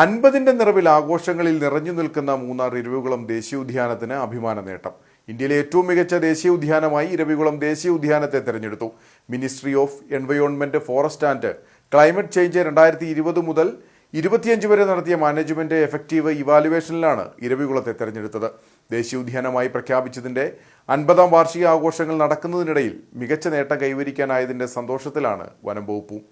അൻപതിന്റെ നിറവിൽ ആഘോഷങ്ങളിൽ നിറഞ്ഞു നിൽക്കുന്ന മൂന്നാർ ഇരവികുളം ദേശീയോദ്യാനത്തിന് അഭിമാന നേട്ടം. ഇന്ത്യയിലെ ഏറ്റവും മികച്ച ദേശീയ ഉദ്യാനമായി ഇരവികുളം ദേശീയ ഉദ്യാനത്തെ തെരഞ്ഞെടുത്തു. Ministry of environment forest and climate change രണ്ടായിരത്തി ഇരുപത് മുതൽ ഇരുപത്തിയഞ്ച് വരെ നടത്തിയ മാനേജ്മെന്റ് എഫക്റ്റീവ് ഇവാലുവേഷനിലാണ് ഇരവികുളത്തെ തെരഞ്ഞെടുത്തത്. ദേശീയോദ്യാനമായി പ്രഖ്യാപിച്ചതിന്റെ അൻപതാം വാർഷിക ആഘോഷങ്ങൾ നടക്കുന്നതിനിടയിൽ മികച്ച നേട്ടം കൈവരിക്കാനായതിന്റെ സന്തോഷത്തിലാണ് വനം വകുപ്പും.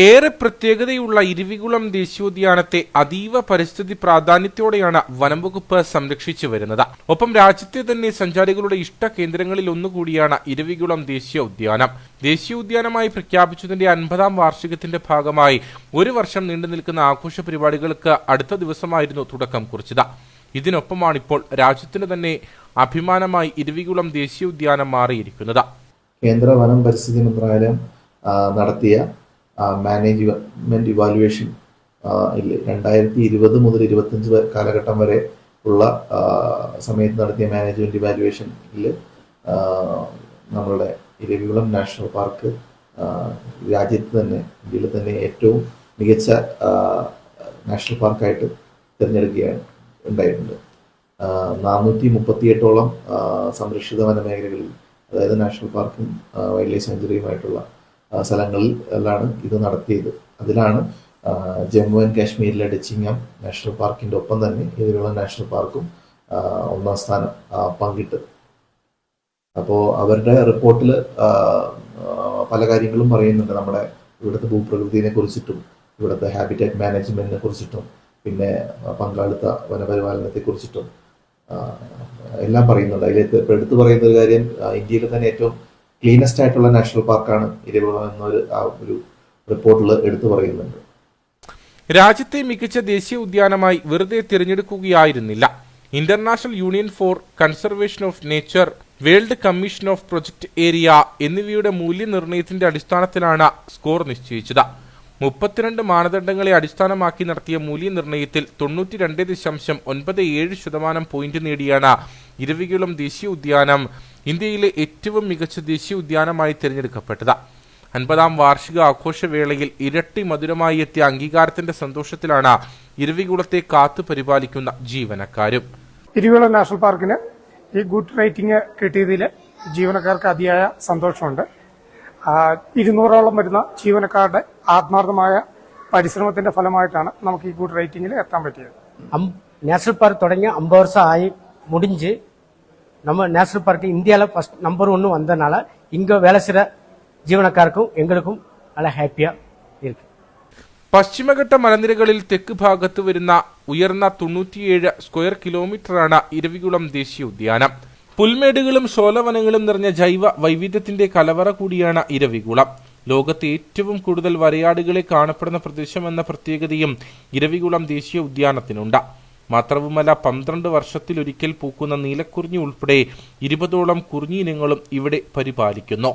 ഏറെ പ്രത്യേകതയുള്ള ഇരുവികുളം ദേശീയോദ്യാനത്തെ അതീവ പരിസ്ഥിതി പ്രാധാന്യത്തോടെയാണ് വനംവകുപ്പ് സംരക്ഷിച്ചു വരുന്നത്. ഒപ്പം രാജ്യത്തെ തന്നെ സഞ്ചാരികളുടെ ഇഷ്ട കേന്ദ്രങ്ങളിൽ ഒന്നുകൂടിയാണ് ഇരുവികുളം ദേശീയ ഉദ്യാനം ദേശീയ ഉദ്യാനമായി പ്രഖ്യാപിച്ചതിന്റെ അൻപതാം വാർഷികത്തിന്റെ ഭാഗമായി ഒരു വർഷം നീണ്ടു നിൽക്കുന്ന ആഘോഷ പരിപാടികൾക്ക് അടുത്ത ദിവസമായിരുന്നു തുടക്കം കുറിച്ചത്. ഇതിനൊപ്പമാണ് ഇപ്പോൾ രാജ്യത്തിന് തന്നെ അഭിമാനമായി ഇരുവികുളം ദേശീയ ഉദ്യാനം മാറിയിരിക്കുന്നത്. കേന്ദ്ര വനം പരിസ്ഥിതി മന്ത്രാലയം നടത്തിയ മാനേജ്മെന്റ് ഇവാലുവേഷൻ രണ്ടായിരത്തി ഇരുപത് മുതൽ ഇരുപത്തഞ്ച് കാലഘട്ടം വരെ ഉള്ള സമയത്ത് നടത്തിയ മാനേജ്മെന്റ് ഇവാലുവേഷനിൽ നമ്മളുടെ ഇരവികുളം നാഷണൽ പാർക്ക് രാജ്യത്ത് തന്നെ ഇന്ത്യയിൽ തന്നെ ഏറ്റവും മികച്ച നാഷണൽ പാർക്കായിട്ട് തിരഞ്ഞെടുക്കുകയാണ് ഉണ്ടായിട്ടുണ്ട്. നാനൂറ്റി മുപ്പത്തിയെട്ടോളം സംരക്ഷിത വനമേഖലകളിൽ അതായത് നാഷണൽ പാർക്കും വൈൽഡ് ലൈഫ് സാങ്ച്വറിയുമായിട്ടുള്ള ആ, സ്ഥലങ്ങളിലാണ് ഇത് നടത്തിയത്. അതിലാണ് ജമ്മു ആൻഡ് കാശ്മീരിലെ ഡച്ചിങ്ങം നാഷണൽ പാർക്കിന്റെ ഒപ്പം തന്നെ ഇതിലുള്ള നാഷണൽ പാർക്കും ഒന്നാം സ്ഥാനം പങ്കിട്ട് അപ്പോൾ അവരുടെ റിപ്പോർട്ടിൽ പല കാര്യങ്ങളും പറയുന്നുണ്ട്. നമ്മുടെ ഇവിടുത്തെ ഭൂപ്രകൃതിയെ കുറിച്ചിട്ടും ഇവിടുത്തെ ഹാബിറ്റാറ്റ് മാനേജ്മെന്റിനെ കുറിച്ചിട്ടും പിന്നെ പങ്കാളിത്ത വനപരിപാലനത്തെ കുറിച്ചിട്ടും എല്ലാം പറയുന്നുണ്ട്. അതിൽ എടുത്തു പറയുന്ന ഒരു കാര്യം ഇന്ത്യയിലെ തന്നെ ഏറ്റവും ക്ലീനസ്റ്റ് ആയിട്ടുള്ള നാഷണൽ പാർക്കാണ് ഇരവികുളം എന്നൊരു ഒരു റിപ്പോർട്ടിൽ എടുത്തു പറയുന്നുണ്ട്. രാജ്യത്തെ മികച്ച ദേശീയ ഉദ്യാനമായി വെറുതെ തിരഞ്ഞെടുക്കുകയായിരുന്നില്ല. International union for conservation of nature world commission of project area എന്നിവയുടെ മൂല്യനിർണയത്തിന്റെ അടിസ്ഥാനത്തിലാണ് സ്കോർ നിശ്ചയിച്ചത്. മുപ്പത്തിരണ്ട് മാനദണ്ഡങ്ങളെ അടിസ്ഥാനമാക്കി നടത്തിയ മൂല്യനിർണയത്തിൽ തൊണ്ണൂറ്റി രണ്ട് ദശാംശം ഒൻപത് ഏഴ് ശതമാനം പോയിന്റ് നേടിയാണ് ഇരവികുളം ദേശീയ ഉദ്യാനം ഇന്ത്യയിലെ ഏറ്റവും മികച്ച ദേശീയ ഉദ്യാനമായി തിരഞ്ഞെടുക്കപ്പെട്ടത്. അൻപതാം വാർഷിക ആഘോഷവേളയിൽ ഇരട്ടി മധുരമായി എത്തിയ അംഗീകാരത്തിന്റെ സന്തോഷത്തിലാണ് ഇരവികുളത്തെ കാത്തു പരിപാലിക്കുന്ന ജീവനക്കാരും. ഇരവികുളം നാഷണൽ പാർക്കിന് ഈ ഗുഡ് റേറ്റിംഗ് കിട്ടിയതിൽ ജീവനക്കാർക്ക് അതിയായ സന്തോഷമുണ്ട്. ഇരുന്നൂറോളം വരുന്ന ജീവനക്കാരുടെ ആത്മാർത്ഥമായ പരിശ്രമത്തിന്റെ ഫലമായിട്ടാണ് നമുക്ക് ഈ ഗുഡ് റേറ്റിംഗിൽ എത്താൻ പറ്റിയത്. നാഷണൽ പാർക്ക് തുടങ്ങിയ അമ്പത് വർഷമായി മുടിഞ്ച് நம்ம நேஷனல் பார்க் இந்தியாவில் ஃபர்ஸ்ட் நம்பர் ஒன்று வந்தனால இங்கே வேலை செய்கிற ஜீவனக்காருக்கும் எங்களுக்கும் நல்லா ஹாப்பியாக இருக்கு പശ്ചിമഘട്ട മലനിരകളിൽ തെക്ക് ഭാഗത്ത് വരുന്ന ഉയർന്ന തൊണ്ണൂറ്റിയേഴ് സ്ക്വയർ കിലോമീറ്ററാണ് ഇരവികുളം ദേശീയ ഉദ്യാനം പുൽമേടുകളും ശോലവനങ്ങളും നിറഞ്ഞ ജൈവ വൈവിധ്യത്തിന്റെ കലവറ കൂടിയാണ് ഇരവികുളം ലോകത്തെ ഏറ്റവും കൂടുതൽ വരയാടുകളെ കാണപ്പെടുന്ന പ്രദേശമെന്ന പ്രത്യേകതയും ഇരവികുളം ദേശീയ ഉദ്യാനത്തിനുണ്ട് മാത്രവുമല്ല പന്ത്രണ്ട് വർഷത്തിലൊരിക്കൽ പൂക്കുന്ന നീലക്കുറിഞ്ഞി ഉൾപ്പെടെ ഇരുപതോളം കുറിഞ്ഞി ഇനങ്ങളും ഇവിടെ പരിപാലിക്കുന്നു.